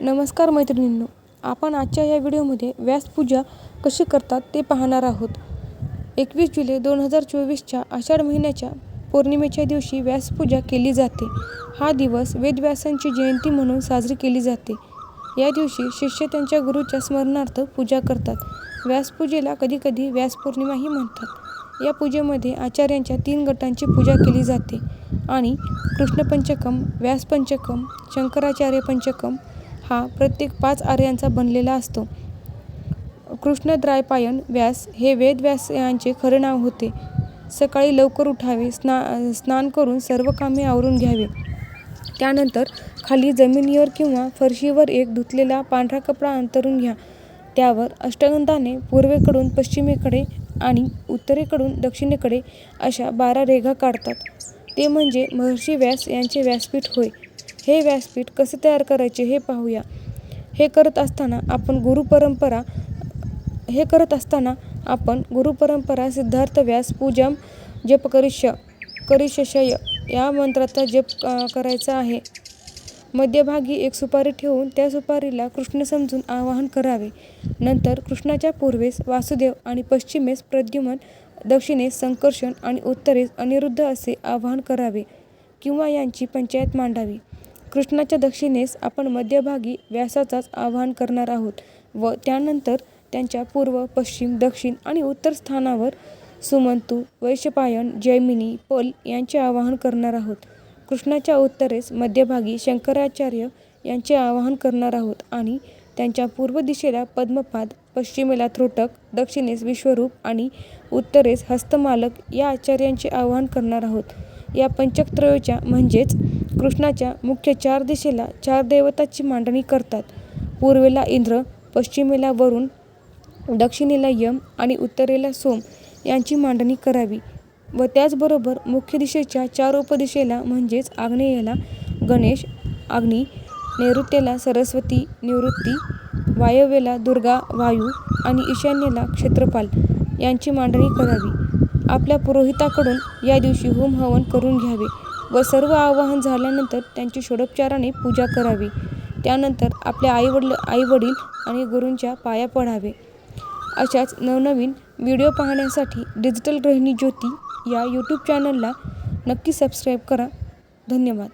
नमस्कार मैत्रिणींनो आपण आजच्या या व्हिडिओमध्ये व्यासपूजा कशी करतात ते पाहणार आहोत. एकवीस जुलै दोन हजार चोवीसच्या आषाढ महिन्याच्या पौर्णिमेच्या दिवशी व्यासपूजा केली जाते. हा दिवस वेदव्यासांची जयंती म्हणून साजरी केली जाते. या दिवशी शिष्य त्यांच्या गुरूच्या स्मरणार्थ पूजा करतात. व्यासपूजेला कधीकधी व्यासपौर्णिमाही म्हणतात. या पूजेमध्ये आचार्यांच्या तीन गटांची पूजा केली जाते आणि कृष्णपंचकम व्यासपंचकम शंकराचार्य पंचकम हा प्रत्येक पाच आर्यांचा बनलेला असतो. कृष्णद्रायपायन व्यास हे वेदव्यास यांचे खरे नाव होते. सकाळी लवकर उठावे स्ना स्नान करून सर्व कामे आवरून घ्यावे. त्यानंतर खाली जमिनीवर किंवा फरशीवर एक धुतलेला पांढरा कपडा अंतरून घ्या. त्यावर अष्टगंधाने पूर्वेकडून पश्चिमेकडे आणि उत्तरेकडून दक्षिणेकडे अशा बारा रेघा काढतात. ते म्हणजे महर्षी व्यास यांचे व्यासपीठ होय. हे व्यासपीठ कसे तयार करायचे हे पाहूया. हे करत असताना आपण गुरुपरंपरा हे करत असताना आपण गुरुपरंपरा सिद्धार्थ व्यास पूजम जप करिष्य करिष्यशय या मंत्राचा जप करायचा आहे. मध्यभागी एक सुपारी ठेवून त्या सुपारीला कृष्ण समजून आवाहन करावे. नंतर कृष्णाच्या पूर्वेस वासुदेव आणि पश्चिमेस प्रद्युमन दक्षिणेस संकर्षण आणि उत्तरेस अनिरुद्ध असे आवाहन करावे किंवा यांची पंचायत मांडावी. कृष्णाच्या दक्षिणेस आपण मध्यभागी व्यासाचाच आवाहन करणार आहोत व त्यानंतर त्यांच्या पूर्व पश्चिम दक्षिण आणि उत्तर स्थानावर सुमंतू वैशपायन जैमिनी पल यांचे आवाहन करणार आहोत. कृष्णाच्या उत्तरेस मध्यभागी शंकराचार्य यांचे आवाहन करणार आहोत आणि त्यांच्या पूर्व दिशेला पद्मपाद पश्चिमेला त्रोटक दक्षिणेस विश्वरूप आणि उत्तरेस हस्तमालक या आचार्यांचे आवाहन करणार आहोत. या पंचकत्रयोच्या म्हणजेच कृष्णाच्या मुख्य चार दिशेला चार देवताची मांडणी करतात. पूर्वेला इंद्र पश्चिमेला वरुण दक्षिणेला यम आणि उत्तरेला सोम यांची मांडणी करावी व त्याचबरोबर मुख्य दिशेच्या चार उपदिशेला म्हणजेच आग्नेयेला गणेश अग्नी नैऋत्येला सरस्वती निवृत्ती वायव्येला दुर्गा वायू आणि ईशान्येला क्षेत्रपाल यांची मांडणी करावी. आपल्या पुरोहिताकडून या दिवशी होम हवन करून घ्यावे. व सर्व आवाहन झाल्यानंतर त्यांची षोडोपचाराने पूजा करावी. त्यानंतर आपल्या आईवडील आईवडील आणि गुरूंच्या पाया पडावे. अशाच नवनवीन व्हिडिओ पाहण्यासाठी डिजिटल गृहिणी ज्योती या यूट्यूब चॅनलला नक्की सबस्क्राईब करा. धन्यवाद.